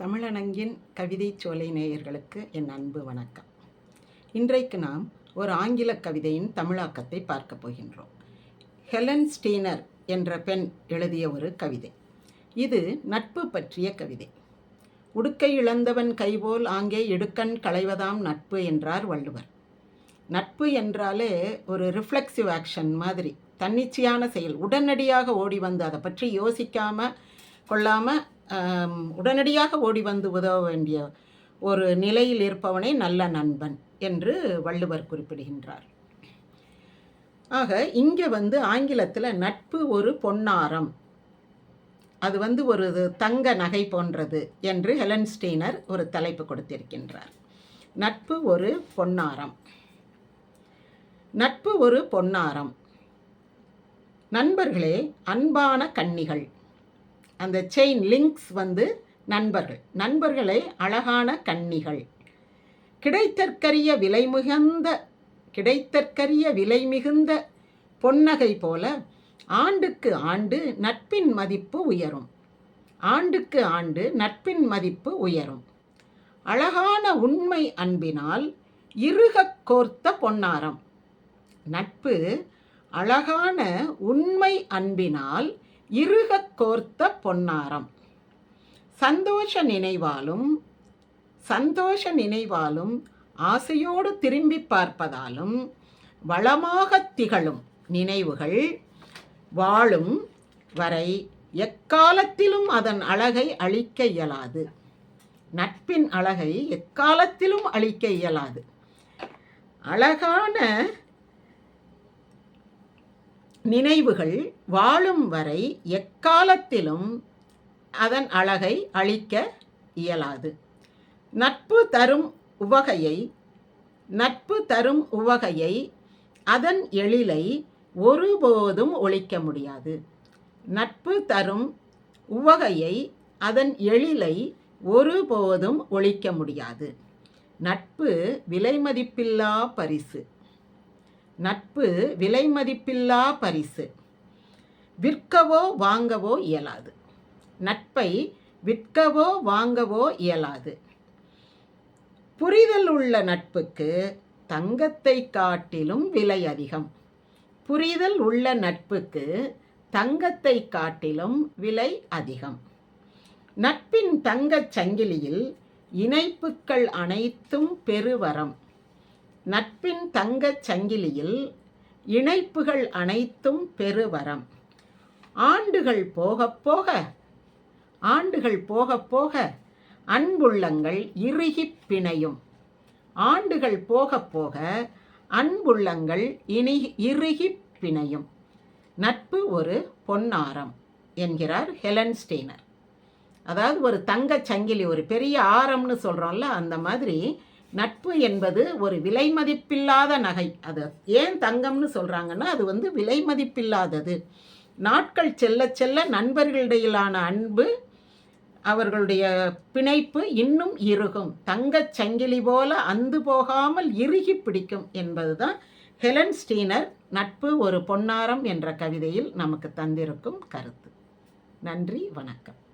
தமிழனங்கின் கவிதை சோலை நேயர்களுக்கு என் அன்பு வணக்கம். இன்றைக்கு நாம் ஒரு ஆங்கில கவிதையின் தமிழாக்கத்தை பார்க்க போகின்றோம். ஹெலன் ஸ்டீனர் என்ற பெண் எழுதிய ஒரு கவிதை. இது நட்பு பற்றிய கவிதை. உடுக்கை இழந்தவன் கைபோல் ஆங்கே இடுக்கண் களைவதாம் நட்பு என்றார் வள்ளுவர். நட்பு என்றாலே ஒரு ரிஃப்ளெக்சிவ் ஆக்ஷன் மாதிரி தன்னிச்சையான செயல் உடனடியாக ஓடி வந்து அதை பற்றி யோசிக்காமல் கொள்ளாமல் உடனடியாக ஓடி வந்து உதவ வேண்டிய ஒரு நிலையில் இருப்பவனே நல்ல நண்பன் என்று வள்ளுவர் குறிப்பிடுகின்றார். ஆக இங்கே வந்து ஆங்கிலத்தில் நட்பு ஒரு பொன்னாரம். அது வந்து ஒரு தங்க நகை போன்றது என்று ஹெலன் ஸ்டீனர் ஒரு தலைப்பு கொடுத்திருக்கின்றார். நட்பு ஒரு பொன்னாரம். நட்பு ஒரு பொன்னாரம். நண்பர்களே அன்பான கன்னிகள் அந்த செயின் லிங்க்ஸ் வந்து நண்பர்கள். நண்பர்களை அழகான கன்னிகள் கிடைத்தற்கரிய விலை மிகுந்த கிடைத்தற்கரிய விலை மிகுந்த பொன்னகை போல ஆண்டுக்கு ஆண்டு நட்பின் மதிப்பு உயரும். ஆண்டுக்கு ஆண்டு நட்பின் மதிப்பு உயரும். அழகான உண்மை அன்பினால் இருகக் கோர்த்த பொன்னாரம். நட்பு அழகான உண்மை அன்பினால் இருக கோர்த்த பொன்னாரம். சந்தோஷ நினைவாலும் சந்தோஷ நினைவாலும் ஆசையோடு திரும்பி பார்ப்பதாலும் வளமாக திகழும் நினைவுகள் வாழும் வரை எக்காலத்திலும் அதன் அழகை அழிக்க இயலாது. நட்பின் அழகை எக்காலத்திலும் அழிக்க இயலாது. அழகான நினைவுகள் வாழும் வரை எக்காலத்திலும் அதன் அழகை அழிக்க இயலாது. நட்பு தரும் உவகையை நட்பு தரும் உவகையை அதன் எழிலை ஒருபோதும் ஒழிக்க முடியாது. நட்பு தரும் உவகையை அதன் எழிலை ஒருபோதும் ஒழிக்க முடியாது. நட்பு விலைமதிப்பில்லா பரிசு. நட்பு விலைமதிப்பில்லா பரிசு. விற்கவோ வாங்கவோ இயலாது. நட்பை விற்கவோ வாங்கவோ இயலாது. புரிதல் உள்ள நட்புக்கு தங்கத்தை காட்டிலும் விலை அதிகம். புரிதல் உள்ள நட்புக்கு தங்கத்தை காட்டிலும் விலை அதிகம். நட்பின் தங்கச் சங்கிலியில் இணைப்புக்கள் அனைத்தும் பெருவரம். நட்பின் தங்கச் சங்கிலியில் இணைப்புகள் அனைத்தும் பெருவரம். ஆண்டுகள் போக போக ஆண்டுகள் போக போக அன்புள்ளங்கள் இறுகி பிணையும். ஆண்டுகள் போக போக அன்புள்ளங்கள் இனி இறுகி பிணையும். நட்பு ஒரு பொன்னாரம் என்கிறார் ஹெலன் ஸ்டீனர் அதாவது ஒரு தங்கச் சங்கிலி ஒரு பெரிய ஆரம்னு சொல்கிறோம்ல அந்த மாதிரி நட்பு என்பது ஒரு விலை மதிப்பில்லாத நகை. அது ஏன் தங்கம்னு சொல்கிறாங்கன்னா அது வந்து விலை மதிப்பில்லாதது நாட்கள் செல்ல செல்ல நண்பர்களிடையிலான அன்பு அவர்களுடைய பிணைப்பு இன்னும் இறுகும். தங்கச் சங்கிலி போல அந்து போகாமல் இறுகி பிடிக்கும் என்பதுதான் ஹெலன் ஸ்டீனர் நட்பு ஒரு பொன்னாரம் என்ற கவிதையில் நமக்கு தந்திருக்கும் கருத்து. நன்றி வணக்கம்.